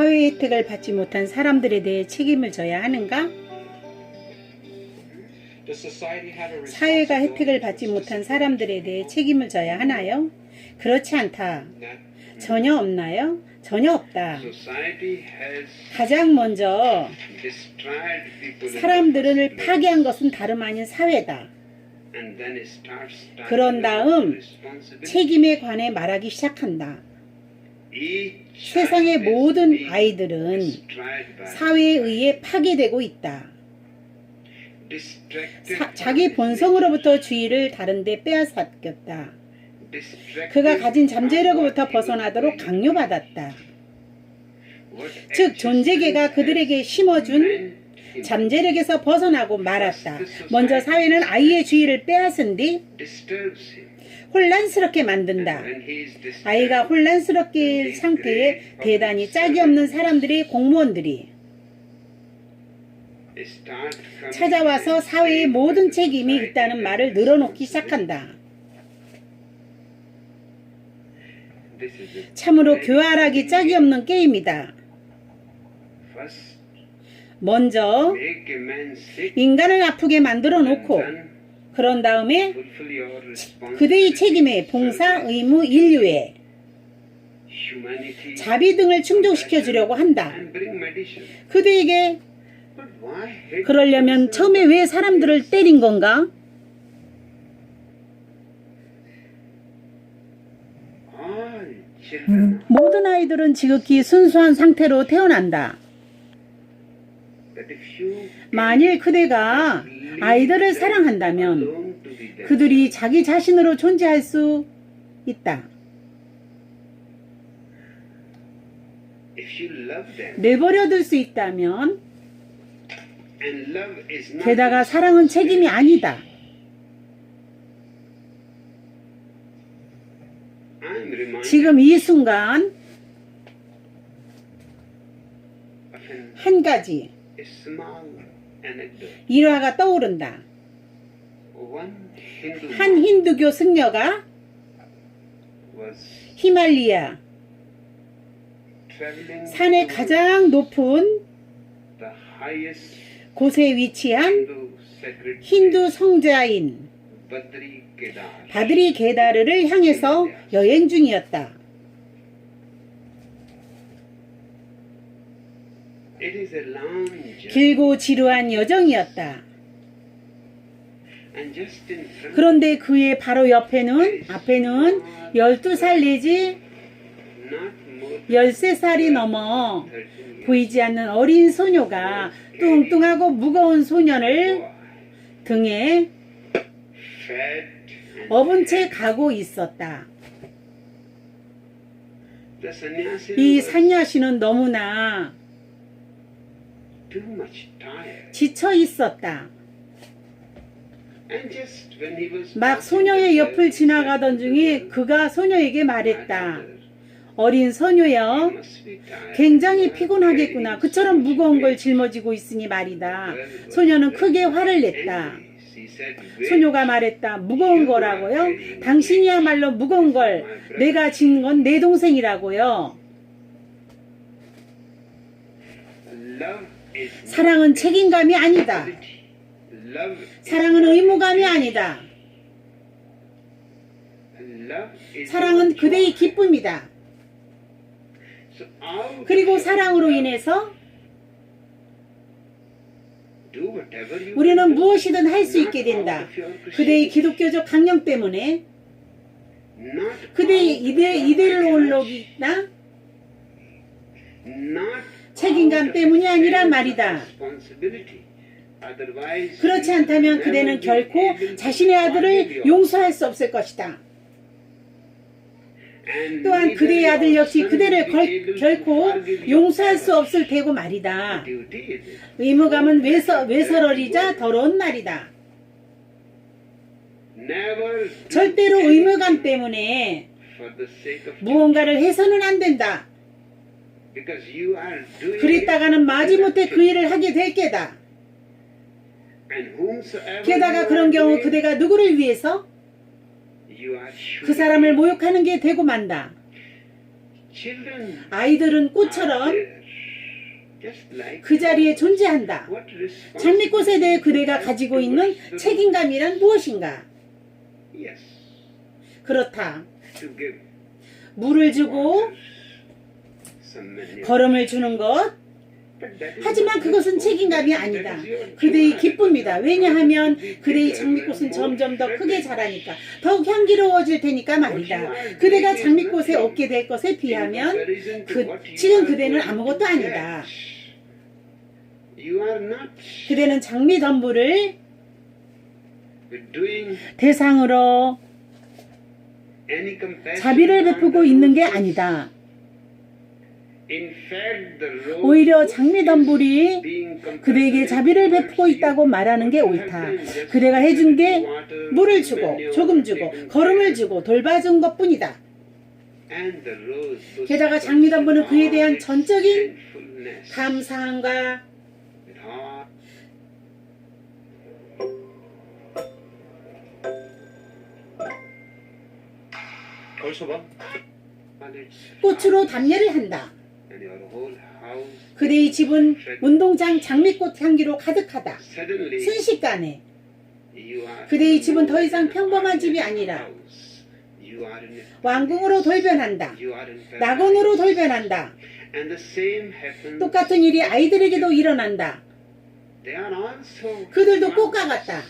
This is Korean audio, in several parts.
사회 혜택을 받지 못한 사람들에 대해 책임을 져야 하는가? 사회가 혜택을 받지 못한 사람들에 대해 책임을 져야 하나요? 그렇지 않다. 전혀 없나요? 전혀 없다. 가장 먼저 사람들을 파괴한 것은 다름 아닌 사회다. 그런 다음 책임에 관해 말하기 시작한다. 세상의 모든 아이들은 사회에 의해 파괴되고 있다. 사- 자기 본성으로부터 주의를 다른데 빼앗겼다. 그가 가진 잠재력으로부터 벗어나도록 강요받았다. 즉 존재계가 그들에게 심어준 잠재력에서 벗어나고 말았다. 먼저 사회는 아이의 주의를 빼앗은 뒤 혼란스럽게 만든다. 아이가 혼란스럽게 상태에 대단히 짝이 없는 사람들이 공무원들이 찾아와서 사회의 모든 책임이 있다는 말을 늘어놓기 시작한다. 참으로 교활하기 짝이 없는 게임이다. 먼저 인간을 아프게 만들어 놓고 그런 다음에 그대의 책임에 봉사, 의무, 인류에 자비 등을 충족시켜 주려고 한다. 그대에게 그러려면 처음에 왜 사람들을 때린 건가? 모든 아이들은 지극히 순수한 상태로 태어난다. 만일 그대가 아이들을 사랑한다면 그들이 자기 자신으로 존재할 수 있다. 내버려둘 수 있다면 게다가 사랑은 책임이 아니다. 지금 이 순간 한 가지 일화가 떠오른다. 한 힌두교 승려가 히말리아 산의 가장 높은 곳에 위치한 힌두 성자인 바드리 게다르를 향해서 여행 중이었다. 길고 지루한 여정이었다. 그런데 그의 바로 옆에는 앞에는 12살 내지 13살이 넘어 보이지 않는 어린 소녀가 뚱뚱하고 무거운 소년을 등에 업은 채 가고 있었다. 이 산야시는 너무나 지쳐 있었다. 막 소녀의 옆을 지나가던 중에 그가 소녀에게 말했다. 어린 소녀여, 굉장히 피곤하겠구나. 그처럼 무거운 걸 짊어지고 있으니 말이다. 소녀는 크게 화를 냈다. 소녀가 말했다. 무거운 거라고요? 당신이야말로 무거운 걸. 내가 진 건 내 동생이라고요. 사랑은 책임감이 아니다. 사랑은 의무감이 아니다. 사랑은 그대의 기쁨이다. 그리고 사랑으로 인해서 우리는 무엇이든 할 수 있게 된다. 그대의 기독교적 강령 때문에 그대의 이데, 이데올로기나 책임감 때문이 아니란 말이다. 그렇지 않다면 그대는 결코 자신의 아들을 용서할 수 없을 것이다. 또한 그대의 아들 역시 그대를 걸, 결코 용서할 수 없을 테고 말이다. 의무감은 외서, 외설어리자 더러운 말이다. 절대로 의무감 때문에 무언가를 해서는 안 된다. 그랬다가는 마지못해 그 일을 하게 될 게다. 게다가 그런 경우 그대가 누구를 위해서 그 사람을 모욕하는 게 되고 만다. 아이들은 꽃처럼 그 자리에 존재한다. 장미꽃에 대해 그대가 가지고 있는 책임감이란 무엇인가? 그렇다. 물을 주고. 걸음을 주는 것. 하지만 그것은 책임감이. 아니다. 그대의. 기쁨이다. 왜냐하면 그대의 장미꽃은 점점 더 크게. 자라니까 더욱 향기로워질 테니까 말이다. 그대가 장미꽃에 얻게 될 것에 비하면 그 지금 그대는 아무것도 아니다. 그대는 장미 덤불을 대상으로 자비를 베푸고 있는 게. 아니다. 오히려 bush 장미 is 덤불이 being 그대에게 자비를 베푸고 있다고 말하는 게 옳다. 그대가 해준 게 물을 주고 조금 주고 걸음을 주고 돌봐준 것뿐이다. 게다가 장미 덤불은 그에 대한 전적인 감사함과 꽃으로 담례를 한다. 그대의 집은 운동장 장미꽃 향기로 가득하다. 순식간에 그대의 집은 더 이상 평범한 집이 아니라 왕궁으로 돌변한다. 낙원으로 돌변한다. 똑같은 일이 아이들에게도 일어난다. 그들도 꽃과 같다.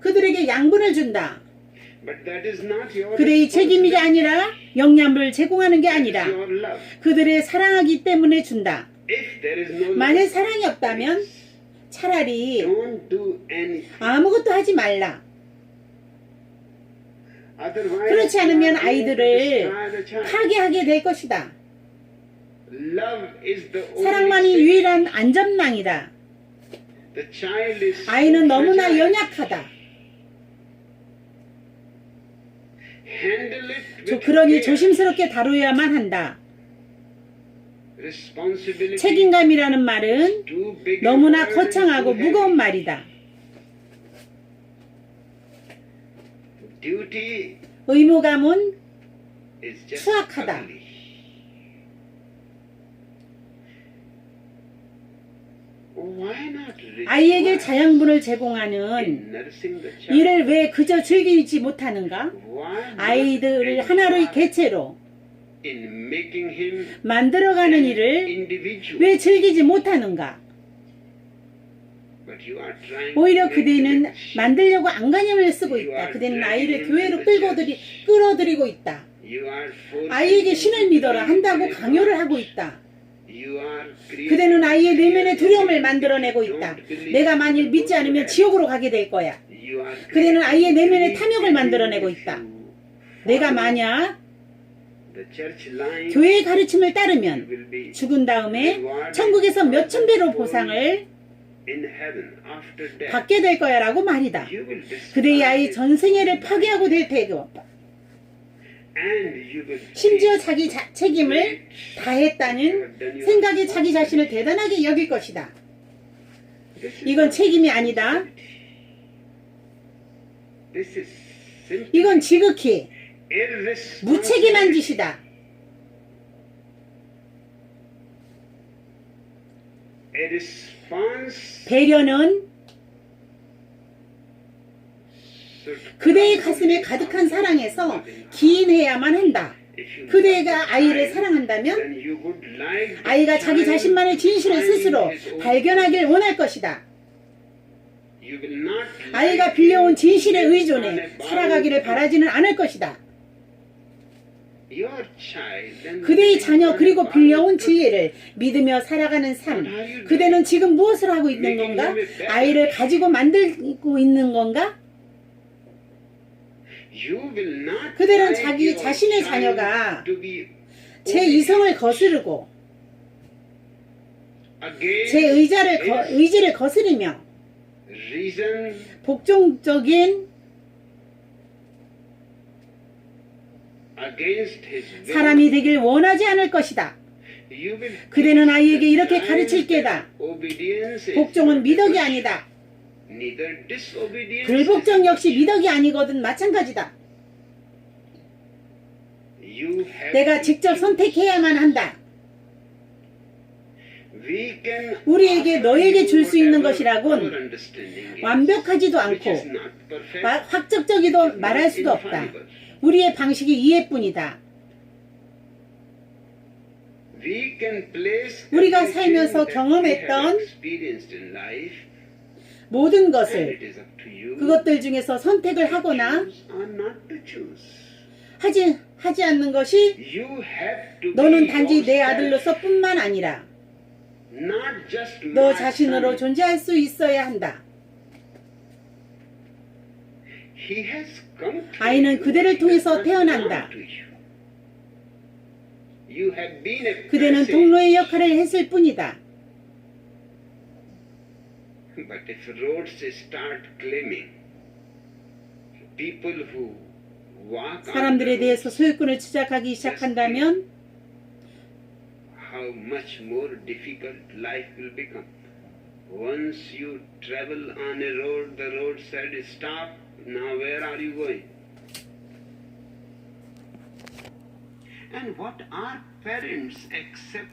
그들에게 양분을 준다. 그대의 책임이 아니라 영양분을 제공하는 게 아니라. 그들의 사랑하기 때문에 준다. 만약 사랑이 없다면 차라리. 아무것도 하지 말라. 그렇지 않으면 아이들을. 파괴하게 될 것이다. 사랑만이. 유일한 안전망이다. 아이는 너무나. 연약하다. 저 그러니. 조심스럽게 다루어야만 한다. 책임감이라는 말은 너무나 거창하고. 무거운 말이다. 의무감은 수학하다. 아이에게 자양분을 제공하는? 일을 왜 그저 즐기지 못하는가? 아이들을 하나의 개체로 만들어가는 일을? 왜 즐기지 못하는가? 오히려 그대는. 만들려고 안간힘을 쓰고 있다. 그대는 아이를 교회로 끌고들이 끌어들이고 있다. 아이에게 신을 믿어라 한다고 강요를. 하고 있다. 그대는 아이의 내면의 두려움을. 만들어내고 있다. 내가 만일 믿지 않으면 지옥으로 가게 될 거야. 그대는 아이의 내면의 탐욕을 만들어내고 있다. 내가 만약 교회의 가르침을 따르면 죽은 다음에 천국에서 몇천 배로 보상을. 받게 될 거야라고 말이다. 그대의 아이. 전생애를 파괴하고 될 테고 심지어 자기 자- 책임을 다했다는 생각에 자기 자신을 대단하게 여길 것이다. 이건 책임이 아니다. 이건 지극히. 무책임한 짓이다. 배려는 그대의 가슴에 가득한 사랑에서. 기인해야만 한다. 그대가 아이를 사랑한다면 아이가 자기 자신만의 진실을 스스로 발견하길 원할 것이다. 아이가 빌려온 진실에 의존해 살아가기를 바라지는 않을 것이다. 그대의 자녀 그리고 빌려온. 지혜를 믿으며 살아가는 삶. 그대는 지금 무엇을 하고 있는 건가? 아이를 가지고 만들고 있는 건가? Like 자기 자신의 자녀가 제 이성을 거스르고 제 의자를 거, 의지를 거스르며 복종적인. 사람이 되길 원하지 않을 것이다. 그대는 아이에게 이렇게 가르칠 게다. 복종은 미덕이 아니다. 불복종 역시. 미덕이 아니거든 마찬가지다. 내가 직접. 선택해야만 한다. 우리에게 너에게 줄 수 있는 것이라곤 완벽하지도 않고 확적적이도 말할 수도 없다. 우리의 방식이 이해뿐이다. 우리가 살면서 경험했던 모든 것을 그것들 중에서 선택을 하거나. 하지 하지 않는 것이 너는 단지 내 yourself, 아들로서 뿐만 아니라 너 자신으로. 존재할 수 있어야 한다. 아이는. 그대를 통해서 태어난다. 그대는. 동로의 역할을 했을 뿐이다. But if roads start claiming people who walk on 사람들에 대해서 소유권을 추적하기 시작한다면 are? And what our parents accept